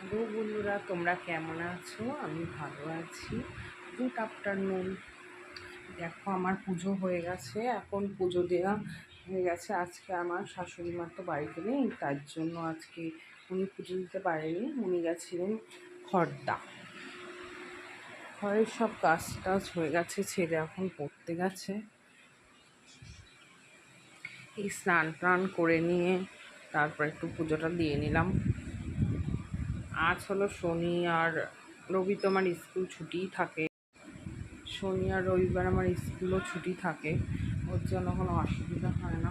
Hello বন্ধুরা, তোমরা কেমন আছো? আমি ভালো আছি। Good afternoon. দেখো, আমার পুজো হয়ে গেছে। এখন পুজো দেওয়া হয়ে গেছে। আজকে আমার শাশুড়ি মার তো বাড়িতে নেই, তার জন্য আজকে উনি পুজো দিতে পারেনি। উনি গেছিলেন খর্দা। ঘরের সব কাজ টাজ হয়ে গেছে, ছেলে এখন পড়তে গেছে। এই স্নান টান করে নিয়ে তারপর একটু পুজোটা দিয়ে নিলাম। আজ হলো শনি আর রবি তো আমার স্কুল ছুটিই থাকে। শনি আর রবিবার আমার স্কুলও ছুটি থাকে। ওর জন্য কোনো অসুবিধা হয় না।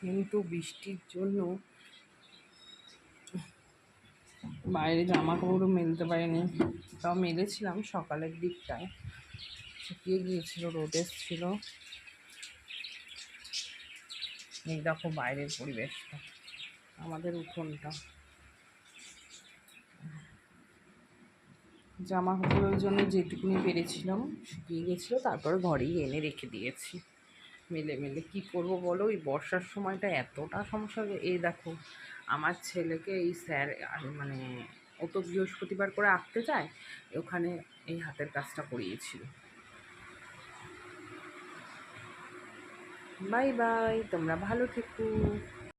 কিন্তু বৃষ্টির জন্য বাইরে জামা কাপড়ও মেলতে পারিনি। তাও মেলেছিলাম সকালের দিকটায়। শুকিয়ে গিয়েছিল, রোদ ছিল এই দেখো বাইরের পরিবেশটা। আমাদের উঠোনটা। জামা কাপড়ের জন্য যেটুকুনি পেরেছিলাম শুকিয়ে গেছিল, তারপরে ঘরেই এনে রেখে দিয়েছি। মেলে মেলে। কি করব বলো? এই বর্ষার সময়টা এতটা সমস্যা এই দেখো, আমার ছেলেকে এই স্যার মানে ও তো বৃহস্পতিবার করে আঁকতে যায়, ওখানে এই হাতের কাজটা করিয়েছিল। বাই বাই তোমরা ভালো থেকো।